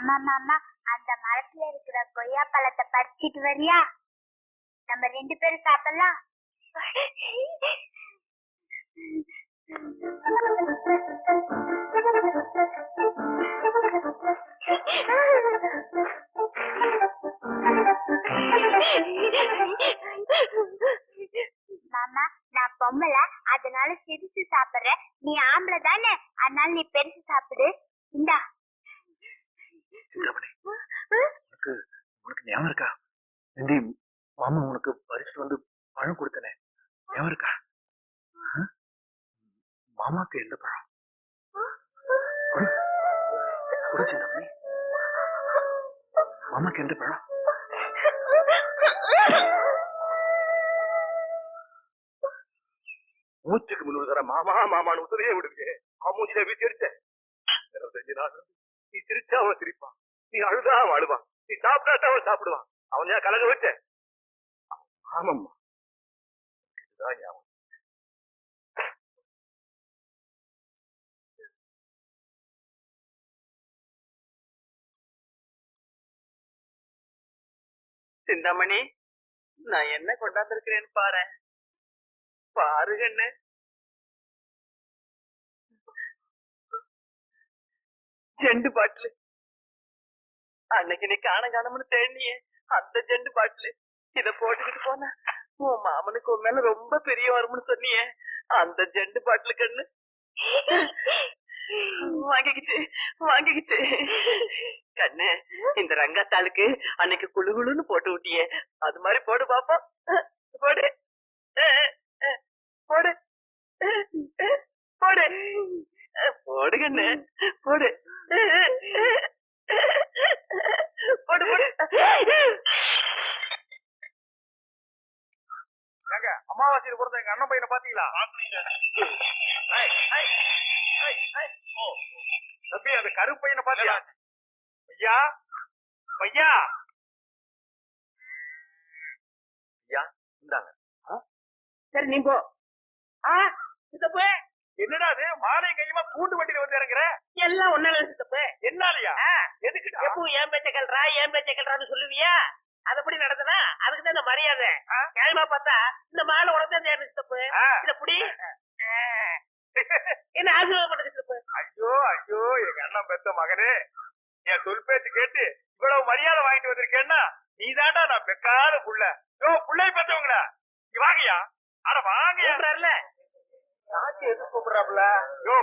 மாமா மாமா அந்த மரத்துல இருக்கிற கொய்யா பழத்தை பறிச்சிட்டு வரியா? நம்ம ரெண்டு பேரும் சாப்பிடலாம். மாமா மாமா உனக்கு பரிசு வந்து பழம் கொடுத்தனே. ஞாபகம் இருக்கா? மாமாக்கு எந்த பழம்? கொடு. மாமாக்கு எந்த பழம்? மூச்சுக்கு முன்னூறு தர மாமா மாமான்னு உதவியே விடுங்க அம்மூஞ்சில வீசி அடிச்சேன் நீ சிரிச்சா அவன் சிரிப்பான். நீ அழுதா அவன் அழுவான். நீ சாப்பிட்டாட்டா அவன் சாப்பிடுவான். அவன் ஏன் கலக வச்சேன் ஆமாம்மா. இதுதான் ஞாபகம். சிந்தாமணி நான் என்ன கொண்டாந்துருக்கிறேன்னு பாரு பாரு ஜெண்டு பாட்டிலு. அன்னைக்கு நீ காண காணம்னு தேடினியே. அந்த ஜெண்டு பாட்டிலு. இத போட்டுக்கிட்டு போன உன் மாமனுக்கு உன் மேல ரொம்ப பெரிய வரும்னு சொன்னியே அந்த ஜெண்டு பாட்டிலு கண்ணு. வாங்கிக்கிச்சு வாங்கிக்கிச்சு கண்ணு இந்த ரங்கத்தாளுக்கு அன்னைக்கு குளு குளுன்னு போட்டு விட்டியே அது மாதிரி போடு பாப்பா. போடு. போடு. போடு. போடு கண்ணு. போடு. போடு போடு. ஏங்க அமாவாசையில் பிறந்த எங்க அண்ணன் பையனை பாத்தீங்களா. தம்பி அந்த கருப்பு பையனை பாத்தியா? ஐயா ஐயா ஐயா இந்தாங்க. சரி நீ போ. ஆ சித்தப்பு. என்னடா அது மாலை கையுமா பூண்டு வண்டியில வந்து இறங்குற? எல்லாம் ஒன்னால சித்தப்பு. என்னாலயா? எதுக்குடா? எப்போ ஏன் பேச்ச கல்றா ஏன் பேச்ச கல்றான்னு சொல்லுவியா? அதப்படி நடந்தனா அதுக்கு தான் இந்த மரியாதை. நியாயமா பார்த்தா இந்த மாலை உனக்கு தான் தேவை சித்தப்பு. இத புடி என்ன ஆசீர்வாதப்படுது சித்தப்பு? ஐயோ ஐயோ எங்க அண்ணன் பெத்த மகனே என் சொல் பேச்சு கேட்டு இவ்வளவு மரியாதை வாங்கிட்டு வந்திருக்கேன்னா நீ தாண்டா நான் பெக்காத புள்ள. யோ புள்ளை பெத்தவங்களா? இங்க வாங்கயா அட வாங்கயா கூப்பிடுறாருல. ராஜி எது கூப்பிடுறாப்புல? யோ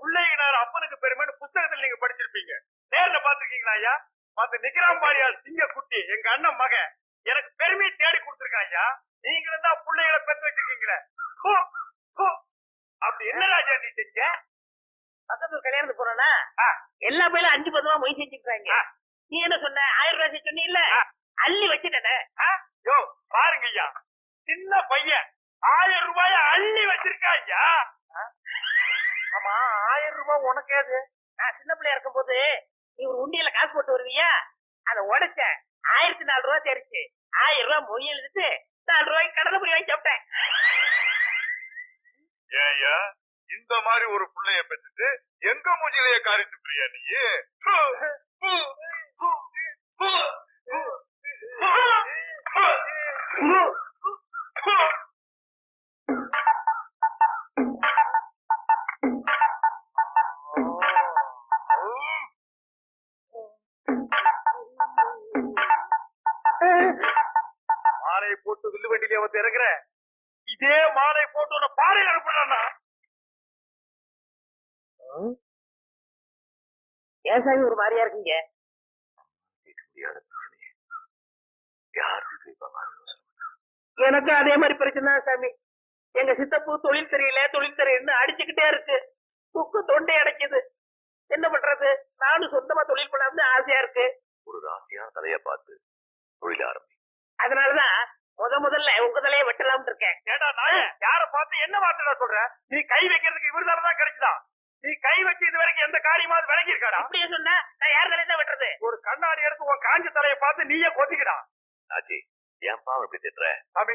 பிள்ளைங்க அப்பனுக்கு பெருமைன்னு புத்தகத்துல நீங்க படிச்சிருப்பீங்க. நேர்ல பாத்துருக்கீங்களா ஐயா? மத்த நிக்கிறான் பாரியா சிங்க குட்டி எங்க அண்ணன் மகன். எனக்கு பெருமையை தேடி கொடுத்துருக்கான் ஐயா. நீங்களும் தான் பிள்ளைகளை பெத்து வச்சிருக்கீங்களே. அப்படி என்ன ராஜா நீ செஞ்ச? பக்கத்துல கல்யாணத்துக்கு போறோம்னா எல்லா பேரும் அஞ்சு பத்து ரூபா மொய் செஞ்சுக்கிறாங்க. நீ என்ன சொன்ன? ஆயிரம் ரூபாய் சொன்ன இல்ல ஆ. அள்ளி வச்சுட்டேனே. யோ பாருங்க ஐயா. சின்ன பையன். ஆயிரம் ரூபாய அள்ளி வச்சிருக்கா ஐயா. ஆமா ஆயிரம் ரூபாய் உனக்கு ஏது நான் சின்ன பிள்ளையா இருக்கும் போது நீ ஒரு உண்டியல காசு போட்டு வருவியா? அதை உடைச்ச ஆயிரத்தி நாலு ரூபா தெரிச்சு ஆயிரம் ரூபாய் மொய் எழுதிட்டு நாலு ரூபாய்க்கு கடலை பொடி வாங்கி சாப்பிட்டேன். ஏயா இந்த மாதிரி ஒரு புள்ளைய பெற்றுட்டு எங்க மூஞ்சிலைய காரி துப்புறியா நீ? ஹு, போட்டு வில்லு வண்டியிலே வந்து இறங்குற. இதே மாலை போட்டு உன்னை பாறையில் அனுப்புறானா ஏன் சாமி ஒரு மாதிரியா இருக்கீங்க? எனக்கு அதே மாதிரி பிரச்சனை சாமி. எங்க சித்தப்பு தொழில் தெரியல தொழில் தெரியலன்னு அடிச்சுக்கிட்டே இருக்கு. துக்கு தொண்டை அடைக்குது. என்ன பண்றது? நானும் சொந்தமா தொழில் பண்ணலாம்னு ஆசையா இருக்கு. ஒரு ராசியான தலைய பார்த்து தொழில் ஆரம்பி. அதனாலதான் முத முதல்ல உங்க தலையை வெட்டலாம்னு இருக்கேன். ஏடா நாய? யார பார்த்து என்ன வார்த்தைடா சொல்ற? நீ கை வைக்கிறதுக்கு இவர்தால தான் கிடைச்சதா? நீ கை வச்சு இது வரைக்கும் எந்த காரியமாவது விளங்கி இருக்காடா அப்படியே சொன்னா? நான் யார் தலையை தான் வெட்டுறது? ஒரு கண்ணாடி எடுத்து உன் காஞ்ச தலையை பார்த்து நீயே கொத்திக்கடா. ஆச்சி ஏன்பா அவன் இப்படி திட்டுற? சாமி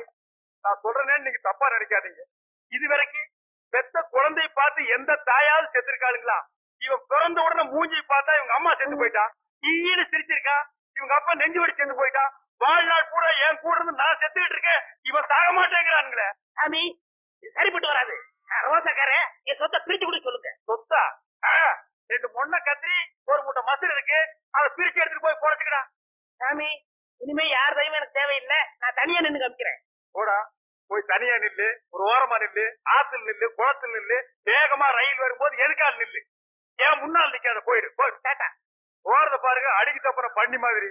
நான் சொல்றேன்னு நீங்க தப்பா நினைக்காதீங்க. இது வரைக்கும் பெத்த குழந்தை பார்த்து எந்த தாயாவது செத்துருக்காளுங்களா? இவன் பிறந்த உடனே மூஞ்சி பார்த்தா இவங்க அம்மா செத்து போயிட்டா? ஈன்னு சிரிச்சிருக்கா? இவங்க அப்பா நெஞ்சு வடி சேர்ந்து போயிட்டா? வாழ்நாள் பூரா என் கூட இருந்து நான் செத்துக்கிட்டு இருக்கேன். இவன் சாக மாட்டேங்கிறானுங்களே. சாமி சரிப்பட்டு வராது. ரோசக்கார என் சொத்தை பிரிச்சு கூட சொல்லுங்க. சொத்தா? ரெண்டு மொன்ன கத்திரி ஒரு மூட்டை மசூர் இருக்கு. அதை பிரிச்சு எடுத்துட்டு போய் போடச்சுக்கடா சாமி இனிமே யார் தயவும் எனக்கு தேவையில்லை. நான் தனியா நின்னு காமிக்கிறேன். போடா போய் தனியா நில்லு. ஒரு ஓரமா நில்லு. ஆத்துல நில்லு குளத்துல நில்லு. வேகமா ரயில் வரும்போது எதுக்கால் நில்லு? ஏன் முன்னால் நிக்காத? போயிடு போயிடு போறத பாருங்க அடிக்கு தப்புன பண்ணி மாதிரி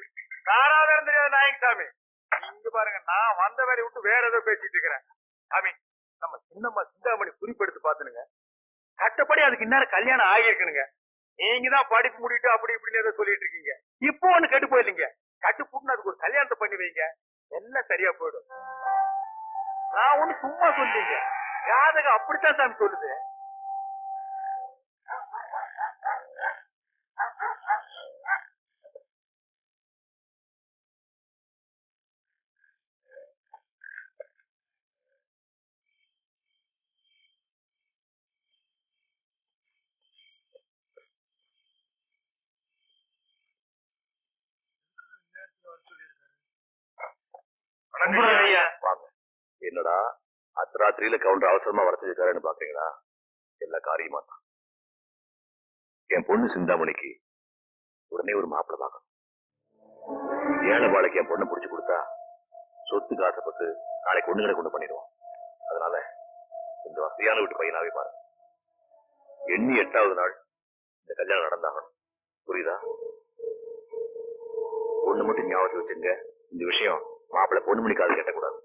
காராதாரம் தெரியாத நாயகசாமி. இங்க பாருங்க நான் வந்த வேலையை விட்டு வேற ஏதோ பேசிட்டு இருக்கிறேன். சாமி நம்ம சின்னம்மா சிந்தாமணி குறிப்பெடுத்து பாத்துனுங்க சட்டப்படி அதுக்கு இந்நேரம் கல்யாணம் ஆகியிருக்கணுங்க நீங்க தான் படிப்பு முடிட்டு அப்படி இப்படின்னு ஏதோ சொல்லிட்டு இருக்கீங்க. இப்போ ஒண்ணு கெட்டு போயில்லைங்க. கட்டு போட்டு அதுக்கு ஒரு கல்யாணத்தை பண்ணி வைங்க. எல்லாம் சரியா போயிடும். நான் ஒண்ணு சும்மா சொல்லிங்க ஜாதகம் அப்படித்தான் சாமி சொல்லுது. வாங்க. என்னடா அர்த்தராத்திரியில கவுண்டர் அவசரமா வர சொல்லிருக்காருன்னு பாக்குறீங்களா எல்லா காரியமா தான் என் பொண்ணு சிந்தாமணிக்கு உடனே ஒரு மாப்பிள்ள பார்க்கணும். ஏழை வாழைக்கு என் பொண்ணை புடிச்சு கொடுத்தா சொத்துக்கு ஆசைப்பட்டு நாளைக்கு ஒண்ணுகளை கொண்டு பண்ணிடுவோம் அதனால இந்த வசதியான வீட்டு பையனாவே பாருங்க எண்ணி எட்டாவது நாள் இந்த கல்யாணம் நடந்தாகணும். புரியுதா? ஒண்ணு மட்டும் ஞாபகத்தை வச்சுங்க. இந்த விஷயம் மாப்பிள்ள பொண்ணு மணிக்கு அது கட்டக்கூடாது.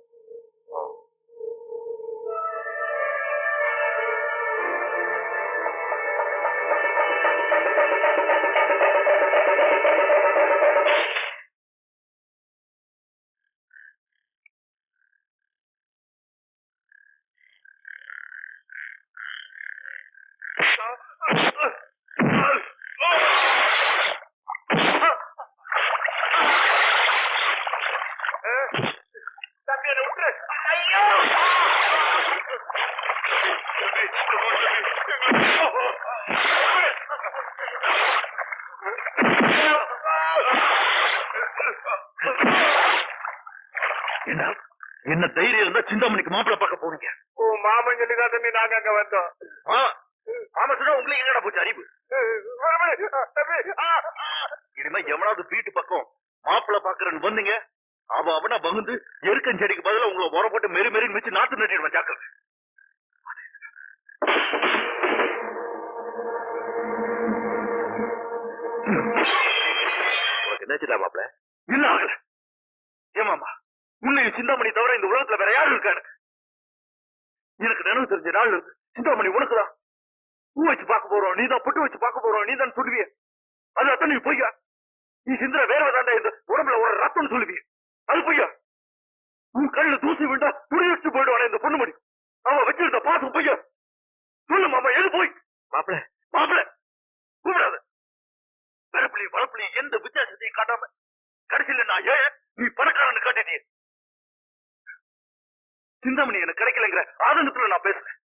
என்ன தைரியம் இருந்தா சிந்தாமணிக்கு மாப்பிள்ளை பார்க்க போனீங்க ஓ மாமன் சொல்லிதான் தம்பி நாங்க அங்க வந்தோம். ஆமா சொன்னா உங்களுக்கு என்னடா போச்சு அறிவு. இனிமே எவனாவது வீட்டு பக்கம் மாப்பிள்ளை பாக்குறேன்னு வந்தீங்க அவ அவனா பகுந்து எருக்கன் செடிக்கு பதிலா உங்களை உர போட்டு மெரி வச்சு நாத்து நட்டிடுவான் ஜாக்கிரதை. என்னாச்சுடா மாப்பிள்ள? இல்ல ஆகல. ஏமாமா உன்னை சிந்தாமணி தவிர இந்த உலகத்துல வேற யாரும் இருக்காரு? எனக்கு நினைவு தெரிஞ்ச நாள் சிந்தாமணி உனக்குதான். பூ வச்சு பார்க்க போறோம் நீ தான் புட்டு வச்சு பார்க்க போறோம் நீ தான் சொல்லுவிய. அது அத்தனை நீ பொய்யா? நீ சிந்திர வேர்வை தாண்டா இந்த உடம்புல ஒரு ரத்தம்னு சொல்லுவிய. அது பொய்யா? உன் கண்ணுல தூசி விண்டா துணி வச்சு போயிடுவானே இந்த பொண்ணு மணி அவன் வச்சிருந்த பாசம் பொய்யா? சொல்லு மாமா எது போய்? மாப்பிள. மாப்பிள கூப்பிடாத. பிறப்புலி வளப்புலி எந்த வித்தியாசத்தையும் காட்டாம கடைசியில நான் ஏன் நீ பணக்காரன்னு காட்டிட்டே சிந்தாமணி எனக்கு கிடைக்கலங்கிற ஆதங்கத்துல நான் பேசுறேன்.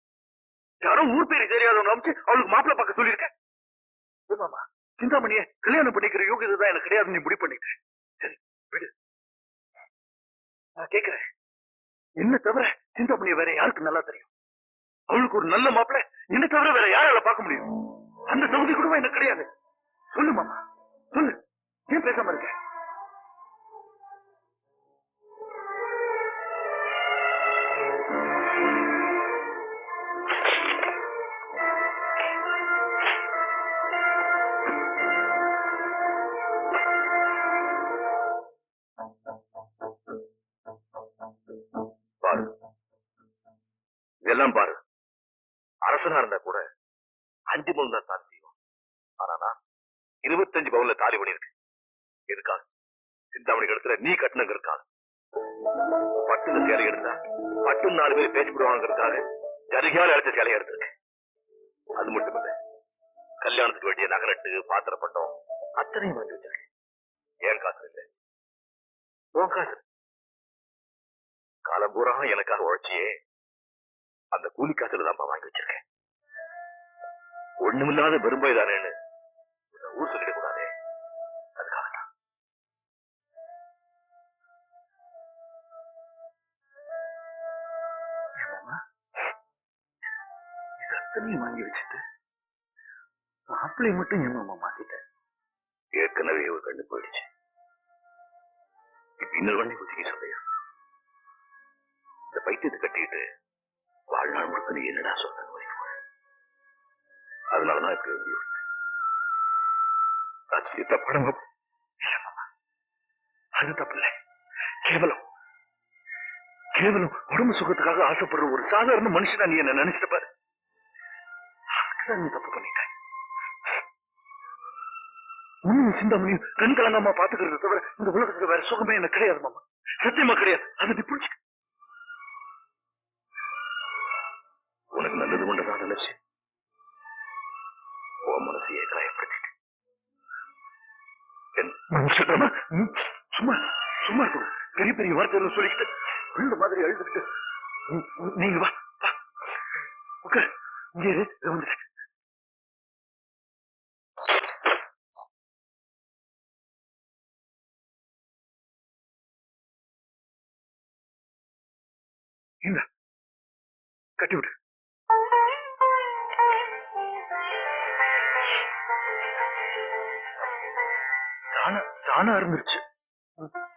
யாரோ ஊர் பேரு தெரியாதவங்க அமைச்சு அவளுக்கு மாப்பிள்ள பார்க்க சொல்லியிருக்கேன். ஆமாமா சிந்தாமணியை கல்யாணம் பண்ணிக்கிற யோகியதை தான் எனக்கு கிடையாது நீ முடிவு பண்ணிட்டேன் சரி விடு. நான் கேக்குறேன். என்ன தவிர சிந்தாமணியை வேற யாருக்கு நல்லா தெரியும்? அவளுக்கு ஒரு நல்ல மாப்பிள்ள என்ன தவிர வேற யாரால பார்க்க முடியும்? அந்த தகுதி கூட எனக்கு கிடையாது. சொல்லு மாமா சொல்லு. ஏன் பேசாம இருக்க? இதெல்லாம் பாரு. அரசனா இருந்தா கூட அஞ்சு பவுன் தான் தாலி செய்வோம் ஆனா நான் இருபத்தஞ்சு பவுன்ல தாலி பண்ணிருக்கு எதுக்காக? சிந்தாமணி இடத்துல நீ கட்டணுங்கிறதுக்காக பட்டுல சேலை எடுத்தா பட்டு நாலு பேர் பேச்சு விடுவாங்கிறதுக்காக ஜரிகையால் சேலை சேலையை எடுத்திருக்கேன். அது மட்டும் இல்ல கல்யாணத்துக்கு வேண்டிய நகரட்டு பாத்திரப்பட்டம் அத்தனையும் வாங்கி வச்சிருக்கேன். ஏன் காசு இல்லை? உன் காசு. காலம் எனக்காக உழைச்சியே. அந்த கூலி காசுல தான் வாங்கி வச்சிருக்கேன். ஒண்ணுமில்லாத பெரும்பாய் தானேன்னு ஊர் சொல்லிட கூடாதே. அதுக்காக தான் இது அத்தனையும் வாங்கி வச்சுட்டு மாப்பிள்ளை மட்டும் ஏமாமா மாத்திட்டேன் ஏற்கனவே ஒரு கண்ணு போயிடுச்சு. இப்ப இன்னொரு வண்டி குத்திக்க சொல்லையா இந்த பைத்தியத்தை கட்டிட்டு வாழ்நாள் முழுக்க நீ என்னடா சொல்ற அதனாலதான் இப்படி உங்களுக்கு முடிவு அது தப்பான அது தப்பு கேவலம். கேவலம் உடம்பு சுகத்துக்காக ஆசைப்படுற ஒரு சாதாரண மனுஷனா நீ என்ன நினைச்சிட்டு பாரு. நீ தப்பு பண்ணிட்ட உன்னையும் சிந்தாமணியும் கண் கலங்காம பாத்துக்கிறத தவிர இந்த உலகத்துக்கு வேற சுகமே எனக்கு கிடையாது மாமா. சத்தியமா கிடையாது. அதை நீ புரிஞ்சுக்க. உனக்கு நல்லது கொண்டதான் நினைச்சு உன் மனசையே காயப்படுத்திட்டு சும்மா சும்மா இருக்கணும் பெரிய பெரிய வார்த்தைகள் சொல்லிக்கிட்டு உள்ள மாதிரி ம், நீங்க வா உட்கார். இங்கே இந்த. கட்டி தானா ஆரம்பிச்சு இருந்துருச்சு.